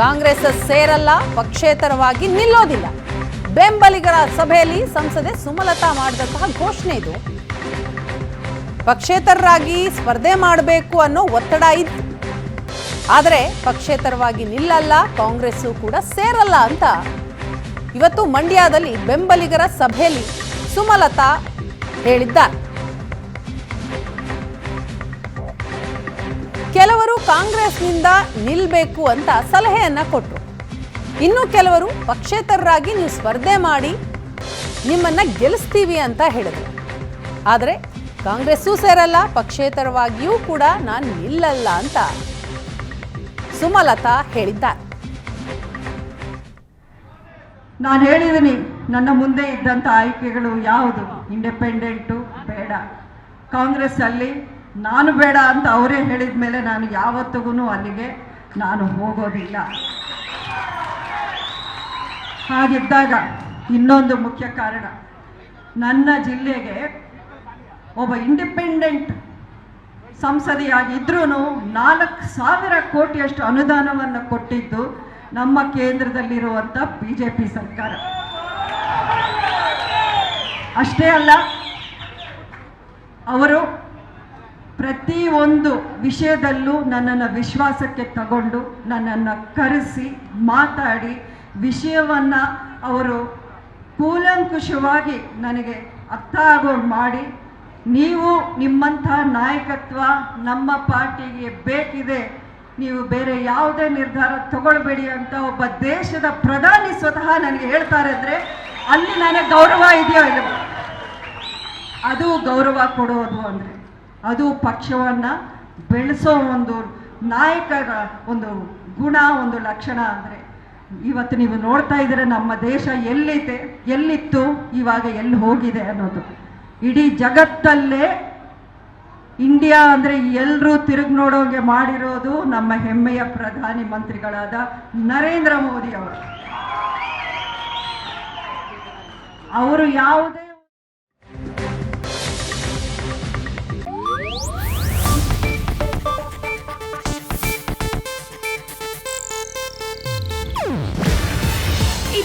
ಕಾಂಗ್ರೆಸ್ ಸೇರಲ್ಲ, ಪಕ್ಷೇತರವಾಗಿ ನಿಲ್ಲೋದಿಲ್ಲ. ಬೆಂಬಲಿಗರ ಸಭೆಯಲ್ಲಿ ಸಂಸದೆ ಸುಮಲತಾ ಮಾಡಿದಂತಹ ಘೋಷಣೆ ಇದು. ಪಕ್ಷೇತರರಾಗಿ ಸ್ಪರ್ಧೆ ಮಾಡಬೇಕು ಅನ್ನೋ ಒತ್ತಡ ಇತ್ತು. ಆದರೆ ಪಕ್ಷೇತರವಾಗಿ ನಿಲ್ಲಲ್ಲ, ಕಾಂಗ್ರೆಸ್ಸು ಕೂಡ ಸೇರಲ್ಲ ಅಂತ. ಇವತ್ತು ಮಂಡ್ಯದಲ್ಲಿ ಬೆಂಬಲಿಗರ ಸಭೆಯಲ್ಲಿ ಸುಮಲತಾ ಹೇಳಿದ್ದಾರೆ. ಕೆಲವರು ಕಾಂಗ್ರೆಸ್ನಿಂದ ನಿಲ್ಲಬೇಕು ಅಂತ ಸಲಹೆಯನ್ನ ಕೊಟ್ಟರು ಇನ್ನು ಕೆಲವರು ಪಕ್ಷೇತರರಾಗಿ ನೀವು ಸ್ಪರ್ಧೆ ಮಾಡಿ ನಿಮ್ಮನ್ನ ಗೆಲ್ಲಿಸ್ತೀವಿ ಅಂತ ಹೇಳಿದರು. ಆದರೆ ಕಾಂಗ್ರೆಸ್ಸೂ ಸೇರಲ್ಲ, ಪಕ್ಷೇತರವಾಗಿಯೂ ಕೂಡ ನಾನು ನಿಲ್ಲಲ್ಲ ಅಂತ ಸುಮಲತಾ ಹೇಳಿದ್ದಾರೆ. ನಾನು ಹೇಳಿದ್ದೀನಿ ನನ್ನ ಮುಂದೆ ಇದ್ದಂಥ ಆಯ್ಕೆಗಳು ಯಾವುದು? ಇಂಡಿಪೆಂಡೆಂಟು ಬೇಡ. ಕಾಂಗ್ರೆಸ್ ಅಲ್ಲಿ ನಾನು ಬೇಡ ಅಂತ ಅವರೇ ಹೇಳಿದ ಮೇಲೆ ನಾನು ಯಾವತ್ತಿಗೂ ಅಲ್ಲಿಗೆ ನಾನು ಹೋಗೋದಿಲ್ಲ. ಹಾಗಿದ್ದಾಗ ಇನ್ನೊಂದು ಮುಖ್ಯ ಕಾರಣ, ನನ್ನ ಜಿಲ್ಲೆಗೆ ಒಬ್ಬ ಇಂಡಿಪೆಂಡೆಂಟ್ ಸಂಸದೆಯಾಗಿದ್ರೂ ನಾಲ್ಕು ಸಾವಿರ ಕೋಟಿಯಷ್ಟು ಅನುದಾನವನ್ನು ಕೊಟ್ಟಿದ್ದು ನಮ್ಮ ಕೇಂದ್ರದಲ್ಲಿರುವಂಥ ಬಿ ಜೆ ಪಿ ಸರ್ಕಾರ. ಅಷ್ಟೇ ಅಲ್ಲ, ಅವರು ಪ್ರತಿಯೊಂದು ವಿಷಯದಲ್ಲೂ ನನ್ನನ್ನು ವಿಶ್ವಾಸಕ್ಕೆ ತಗೊಂಡು ನನ್ನನ್ನು ಕರೆಸಿ ಮಾತಾಡಿ ವಿಷಯವನ್ನು ಅವರು ಕೂಲಂಕುಷವಾಗಿ ನನಗೆ ಅರ್ಥ ಆಗೋಂಗೆ ಮಾಡಿ ನೀವು ನಿಮ್ಮಂಥ ನಾಯಕತ್ವ ನಮ್ಮ ಪಾರ್ಟಿಗೆ ಬೇಕಿದೆ, ನೀವು ಬೇರೆ ಯಾವುದೇ ನಿರ್ಧಾರ ತಗೊಳ್ಬೇಡಿ ಅಂತ ಒಬ್ಬ ದೇಶದ ಪ್ರಧಾನಿ ಸ್ವತಃ ನನಗೆ ಹೇಳ್ತಾರೆ ಅಂದರೆ ಅಲ್ಲಿ ನನಗೆ ಗೌರವ ಇದೆಯೋ ಇಲ್ಲ ಅದು ಗೌರವ ಕೊಡೋದು ಅಂದರೆ. ಅದು ಪಕ್ಷವನ್ನು ಬೆಳೆಸೋ ಒಂದು ನಾಯಕರ ಒಂದು ಗುಣ, ಒಂದು ಲಕ್ಷಣ ಅಂದರೆ ಇವತ್ತು ನೀವು ನೋಡ್ತಾ ಇದ್ರೆ ನಮ್ಮ ದೇಶ ಎಲ್ಲಿದೆ, ಎಲ್ಲಿತ್ತು, ಇವಾಗ ಎಲ್ಲಿ ಹೋಗಿದೆ ಅನ್ನೋದು. ಇಡೀ ಜಗತ್ತಲ್ಲೇ ಇಂಡಿಯಾ ಅಂದರೆ ಎಲ್ಲರೂ ತಿರುಗಿ ನೋಡೋಂಗೆ ಮಾಡಿರೋದು ನಮ್ಮ ಹೆಮ್ಮೆಯ ಪ್ರಧಾನಿ ಮಂತ್ರಿಗಳಾದ ನರೇಂದ್ರ ಮೋದಿ ಅವರು. ಅವರು ಯಾವುದೇ